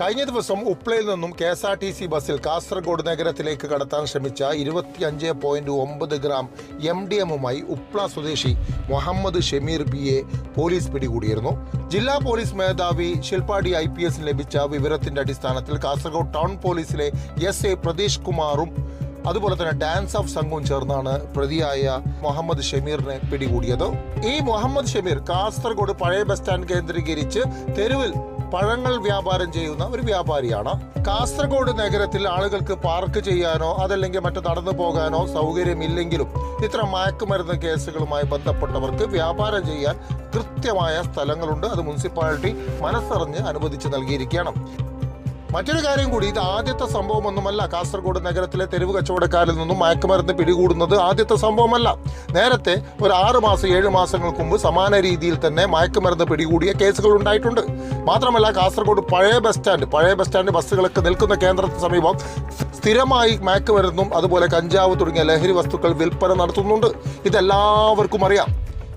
കഴിഞ്ഞ ദിവസം ഉപ്ലയിൽ നിന്നും K S R T C ബസ്സിൽ കാസർഗോഡ് നഗരത്തിലേക്ക് കടത്താൻ ശ്രമിച്ച ഇരുപത്തിയഞ്ച് പോയിന്റ് ഒമ്പത് ഗ്രാം എം ഡി എമ്മുമായി ഉപ്ല സ്വദേശി മുഹമ്മദ് ഷമീർ ബിയെ പോലീസ് പിടികൂടിയിരുന്നു. ജില്ലാ പോലീസ് മേധാവി ശിൽപാടി ഐ പി എസിന് ലഭിച്ച വിവരത്തിന്റെ അടിസ്ഥാനത്തിൽ കാസർഗോഡ് ടൗൺ പോലീസിലെ എസ് എ പ്രതീഷ് കുമാറും അതുപോലെ തന്നെ ഡാൻസ് ഓഫ് സംഘവും ചേർന്നാണ് പ്രതിയായ മുഹമ്മദ് ഷമീറിനെ പിടികൂടിയത്. ഈ മുഹമ്മദ് ഷമീർ കാസർഗോഡ് പഴയ ബസ് സ്റ്റാൻഡ് കേന്ദ്രീകരിച്ച് തെരുവിൽ പഴങ്ങൾ വ്യാപാരം ചെയ്യുന്ന ഒരു വ്യാപാരിയാണ്. കാസർഗോഡ് നഗരത്തിൽ ആളുകൾക്ക് പാർക്ക് ചെയ്യാനോ അതല്ലെങ്കിൽ മറ്റു നടന്നു പോകാനോ സൗകര്യമില്ലെങ്കിലും ഇത്തരം മയക്കുമരുന്ന് കേസുകളുമായി ബന്ധപ്പെട്ടവർക്ക് വ്യാപാരം ചെയ്യാൻ കൃത്യമായ സ്ഥലങ്ങളുണ്ട്. അത് മുനിസിപ്പാലിറ്റി മനസ്സറിഞ്ഞ് അനുവദിച്ച് നൽകിയിരിക്കുകയാണ്. മറ്റൊരു കാര്യം കൂടി ഇത് ആദ്യത്തെ സംഭവമൊന്നുമല്ല. കാസർഗോഡ് നഗരത്തിലെ തെരുവ് കച്ചവടക്കാരിൽ നിന്നും മയക്കുമരുന്ന് പിടികൂടുന്നത് ആദ്യത്തെ സംഭവമല്ല. നേരത്തെ ഒരു ആറ് മാസം ഏഴ് മാസങ്ങൾക്ക് മുമ്പ് സമാന രീതിയിൽ തന്നെ മയക്കുമരുന്ന് പിടികൂടിയ കേസുകൾ ഉണ്ടായിട്ടുണ്ട്. മാത്രമല്ല കാസർഗോഡ് പഴയ ബസ് സ്റ്റാൻഡ് പഴയ ബസ് സ്റ്റാൻഡ് ബസ്സുകളൊക്കെ നിൽക്കുന്ന കേന്ദ്രത്തിന് സമീപം സ്ഥിരമായി മയക്കുമരുന്നും അതുപോലെ കഞ്ചാവ് തുടങ്ങിയ ലഹരി വസ്തുക്കൾ വിൽപ്പന നടത്തുന്നുണ്ട്. ഇതെല്ലാവർക്കും അറിയാം.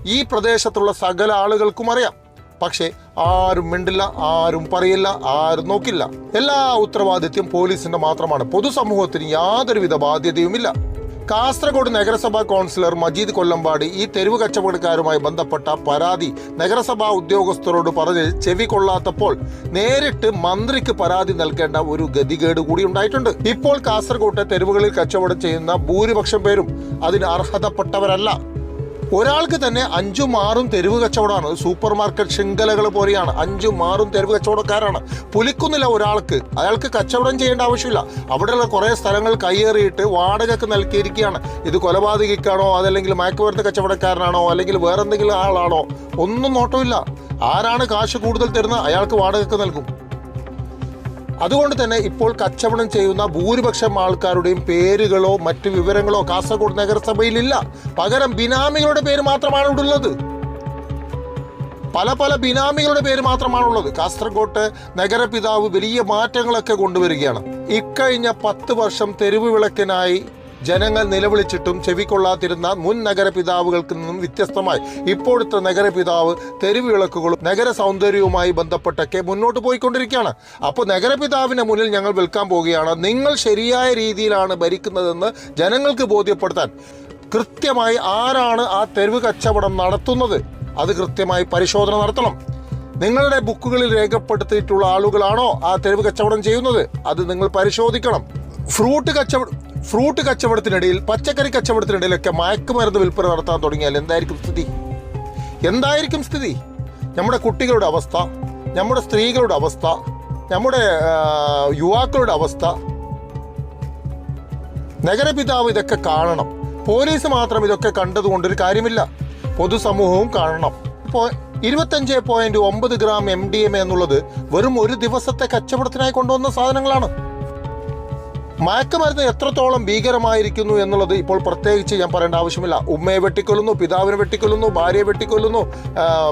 ഈ പ്രദേശത്തുള്ള സകല ആളുകൾക്കും അറിയാം. പക്ഷേ ആരും മിണ്ടില്ല ആരും പറയില്ല ആരും നോക്കില്ല. എല്ലാ ഉത്തരവാദിത്യം പോലീസിന്റെ മാത്രമാണ്. പൊതുസമൂഹത്തിന് യാതൊരുവിധ ബാധ്യതയുമില്ല. കാസർഗോഡ് നഗരസഭാ കൗൺസിലർ മജീദ് കൊല്ലമ്പാടി ഈ തെരുവ് കച്ചവടക്കാരുമായി ബന്ധപ്പെട്ട പരാതി നഗരസഭാ ഉദ്യോഗസ്ഥരോട് പറഞ്ഞ് ചെവി കൊള്ളാത്തപ്പോൾ നേരിട്ട് മന്ത്രിക്ക് പരാതി നൽകേണ്ട ഒരു ഗതികേട് കൂടി ഉണ്ടായിട്ടുണ്ട്. ഇപ്പോൾ കാസർഗോട്ടെ തെരുവുകളിൽ കച്ചവടം ചെയ്യുന്ന ഭൂരിപക്ഷം പേരും അതിന് അർഹതപ്പെട്ടവരല്ല. ഒരാൾക്ക് തന്നെ അഞ്ചും ആറും തെരുവ് കച്ചവടമാണ്. സൂപ്പർ മാർക്കറ്റ് ശൃംഖലകൾ പോലെയാണ്. അഞ്ചും ആറും തെരുവ് കച്ചവടക്കാരാണ്. പുലിക്കുന്നില്ല ഒരാൾക്ക്. അയാൾക്ക് കച്ചവടം ചെയ്യേണ്ട ആവശ്യമില്ല. അവിടെയുള്ള കുറേ സ്ഥലങ്ങൾ കയ്യേറിയിട്ട് വാടകയ്ക്ക് നൽകിയിരിക്കുകയാണ്. ഇത് കൊലപാതകിക്കാണോ അതല്ലെങ്കിൽ മയക്കുമരുന്ന് കച്ചവടക്കാരനാണോ അല്ലെങ്കിൽ വേറെന്തെങ്കിലും ആളാണോ? ഒന്നും നോട്ടമില്ല. ആരാണ് കാശ് കൂടുതൽ തരുന്നത്? അയാൾക്ക് വാടകയ്ക്ക് നൽകും. അതുകൊണ്ട് തന്നെ ഇപ്പോൾ കച്ചവടം ചെയ്യുന്ന ഭൂരിപക്ഷം ആൾക്കാരുടെയും പേരുകളോ മറ്റു വിവരങ്ങളോ കാസർഗോഡ് നഗരസഭയിലില്ല. പകരം ബിനാമികളുടെ പേര് മാത്രമാണ് ഇവിടെ ഉള്ളത്. പല പല ബിനാമികളുടെ പേര് മാത്രമാണുള്ളത് കാസർഗോട്ട് നഗരപിതാവ് വലിയ മാറ്റങ്ങളൊക്കെ കൊണ്ടുവരികയാണ്. ഇക്കഴിഞ്ഞ പത്ത് വർഷം തെരുവ് വിളക്കിനായി ജനങ്ങൾ നിലവിളിച്ചിട്ടും ചെവിക്കൊള്ളാതിരുന്ന മുൻ നഗരപിതാവുകൾക്ക് നിന്നും വ്യത്യസ്തമായി ഇപ്പോഴത്തെ നഗരപിതാവ് തെരുവിളക്കുകളും നഗര സൗന്ദര്യവുമായി ബന്ധപ്പെട്ടൊക്കെ മുന്നോട്ട് പോയിക്കൊണ്ടിരിക്കുകയാണ്. അപ്പോൾ നഗരപിതാവിന്റെ മുന്നിൽ ഞങ്ങൾ വിൽക്കാൻ പോവുകയാണ്. നിങ്ങൾ ശരിയായ രീതിയിലാണ് ഭരിക്കുന്നതെന്ന് ജനങ്ങൾക്ക് ബോധ്യപ്പെടുത്താൻ. കൃത്യമായി ആരാണ് ആ തെരുവ് കച്ചവടം നടത്തുന്നത്? അത് കൃത്യമായി പരിശോധന നടത്തണം. നിങ്ങളുടെ ബുക്കുകളിൽ രേഖപ്പെടുത്തിയിട്ടുള്ള ആളുകളാണോ ആ തെരുവ് കച്ചവടം ചെയ്യുന്നത്? അത് നിങ്ങൾ പരിശോധിക്കണം. ഫ്രൂട്ട് കച്ചവടം ഫ്രൂട്ട് കച്ചവടത്തിനിടയിൽ പച്ചക്കറി കച്ചവടത്തിനിടയിലൊക്കെ മയക്കുമരുന്ന് വിൽപ്പന നടത്താൻ തുടങ്ങിയാൽ എന്തായിരിക്കും സ്ഥിതി? എന്തായിരിക്കും സ്ഥിതി? നമ്മുടെ കുട്ടികളുടെ അവസ്ഥ നമ്മുടെ സ്ത്രീകളുടെ അവസ്ഥ നമ്മുടെ യുവാക്കളുടെ അവസ്ഥ. നഗരപിതാവ് ഇതൊക്കെ കാണണം. പോലീസ് മാത്രം ഇതൊക്കെ കണ്ടതുകൊണ്ട് ഒരു കാര്യമില്ല. പൊതുസമൂഹവും കാണണം. ഇപ്പോൾ ഇരുപത്തഞ്ച് പോയിന്റ് ഒമ്പത് ഗ്രാം എം ഡി എം എന്നുള്ളത് വെറും ഒരു ദിവസത്തെ കച്ചവടത്തിനായി കൊണ്ടുവന്ന സാധനങ്ങളാണ്. മയക്കുമരുന്ന് എത്രത്തോളം ഭീകരമായിരിക്കുന്നു എന്നുള്ളത് ഇപ്പോൾ പ്രത്യേകിച്ച് ഞാൻ പറയേണ്ട ആവശ്യമില്ല. ഉമ്മയെ വെട്ടിക്കൊല്ലുന്നു പിതാവിനെ വെട്ടിക്കൊല്ലുന്നു ഭാര്യയെ വെട്ടിക്കൊല്ലുന്നു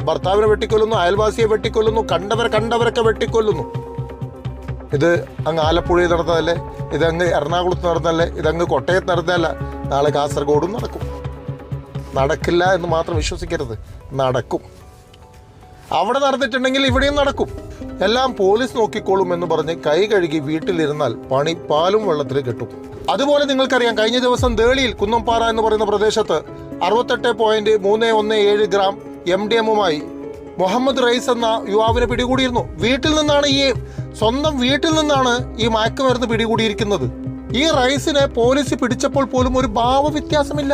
ഭർത്താവിനെ വെട്ടിക്കൊല്ലുന്നു അയൽവാസിയെ വെട്ടിക്കൊല്ലുന്നു കണ്ടവരെ കണ്ടവരൊക്കെ വെട്ടിക്കൊല്ലുന്നു. ഇത് അങ്ങ് ആലപ്പുഴയിൽ നടന്നതല്ലേ? ഇതങ്ങ് എറണാകുളത്ത് നടന്നതല്ലേ? ഇതങ്ങ് കോട്ടയത്ത് നടന്നതല്ല. നാളെ കാസർഗോഡും നടക്കും. നടക്കില്ല എന്ന് മാത്രം വിശ്വസിക്കരുത്. നടക്കും. അവിടെ നടന്നിട്ടുണ്ടെങ്കിൽ ഇവിടെയും നടക്കും. എല്ലാം പോലീസ് നോക്കിക്കോളും എന്ന് പറഞ്ഞ് കൈ കഴുകി വീട്ടിലിരുന്നാൽ പണി പാലും വെള്ളത്തിൽ കിട്ടും. അതുപോലെ നിങ്ങൾക്കറിയാം കഴിഞ്ഞ ദിവസം ദേളിയിൽ കുന്നംപാറ എന്ന് പറയുന്ന പ്രദേശത്ത് അറുപത്തെട്ട് പോയിന്റ് മൂന്ന് ഒന്ന് ഏഴ് ഗ്രാം എം ഡി എമ്മുമായി മുഹമ്മദ് റൈസ് എന്ന യുവാവിനെ പിടികൂടിയിരുന്നു. വീട്ടിൽ നിന്നാണ് ഈ സ്വന്തം വീട്ടിൽ നിന്നാണ് ഈ മയക്കുമരുന്ന് പിടികൂടിയിരിക്കുന്നത്. ഈ റൈസിനെ പോലീസ് പിടിച്ചപ്പോൾ പോലും ഒരു ഭാവവ്യത്യാസമില്ല.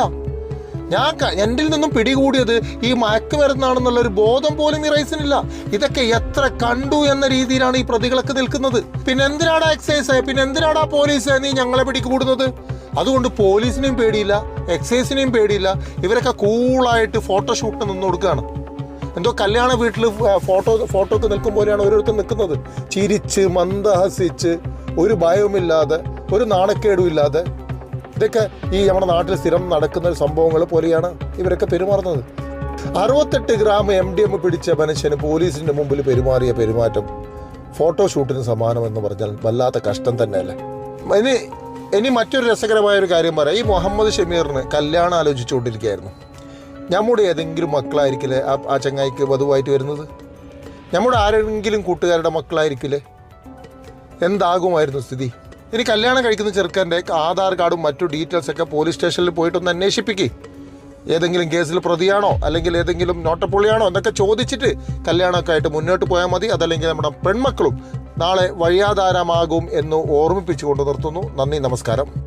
ഞാൻ എന്റെ നിന്നും പിടികൂടിയത് ഈ മയക്കുമരുന്നാണെന്നുള്ള ഒരു ബോധം പോലും ഈ റൈസിനില്ല. ഇതൊക്കെ എത്ര കണ്ടു എന്ന രീതിയിലാണ് ഈ പ്രതികളൊക്കെ നിൽക്കുന്നത്. പിന്നെ എന്തിനാടാ എക്സൈസ് പിന്നെ എന്തിനാടാ പോലീസ് നീ ഞങ്ങളെ പിടികൂടുന്നത്? അതുകൊണ്ട് പോലീസിനെയും പേടിയില്ല എക്സൈസിനെയും പേടിയില്ല. ഇവരൊക്കെ കൂളായിട്ട് ഫോട്ടോഷൂട്ട് നിന്ന് കൊടുക്കുകയാണ്. എന്തോ കല്യാണ വീട്ടിൽ ഫോട്ടോ ഫോട്ടോക്ക് നിൽക്കും പോലെയാണ് ഓരോരുത്തർ നിൽക്കുന്നത്. ചിരിച്ച് മന്ദഹസിച്ച് ഒരു ഭയവുമില്ലാതെ ഒരു നാണക്കേടും ഇല്ലാതെ ഇതൊക്കെ ഈ നമ്മുടെ നാട്ടിൽ സ്ഥിരം നടക്കുന്ന സംഭവങ്ങൾ പോലെയാണ് ഇവരൊക്കെ പെരുമാറുന്നത്. അറുപത്തെട്ട് ഗ്രാം എം ഡി എം പിടിച്ച മനുഷ്യന് പോലീസിന്റെ മുമ്പിൽ പെരുമാറിയ പെരുമാറ്റം ഫോട്ടോഷൂട്ടിന് സമാനമെന്ന് പറഞ്ഞാൽ വല്ലാത്ത കഷ്ടം തന്നെയല്ലേ? ഇനി ഇനി മറ്റൊരു രസകരമായ ഒരു കാര്യം പറയാം. ഈ മുഹമ്മദ് ഷമീറിന് കല്യാണം ആലോചിച്ചുകൊണ്ടിരിക്കുകയായിരുന്നു. നമ്മുടെ ഏതെങ്കിലും മക്കളായിരിക്കില്ലേ ആ ആ ചങ്ങായിക്ക് വധുവായിട്ട് വരുന്നത്? നമ്മുടെ ആരെങ്കിലും കൂട്ടുകാരുടെ മക്കളായിരിക്കില്ലേ? എന്താകുമായിരുന്നു സ്ഥിതി? ഇനി കല്യാണം കഴിക്കുന്ന ചെറുക്കന്റെ ആധാർ കാർഡും മറ്റു ഡീറ്റെയിൽസ് ഒക്കെ പോലീസ് സ്റ്റേഷനിൽ പോയിട്ടൊന്ന് അന്വേഷിപ്പിക്കേ. ഏതെങ്കിലും കേസിൽ പ്രതിയാണോ? അല്ലെങ്കിൽ ഏതെങ്കിലും നോട്ടപ്പുള്ളിയാണോ? എന്നൊക്കെ ചോദിച്ചിട്ട് കല്യാണമൊക്കെ ആയിട്ട് മുന്നോട്ട് പോയാൽ മതി. അതല്ലെങ്കിൽ നമ്മുടെ പെൺമക്കളും നാളെ വഴിയാധാരമാകും എന്ന് ഓർമ്മിപ്പിച്ചുകൊണ്ട് നിർത്തുന്നു. നന്ദി നമസ്കാരം.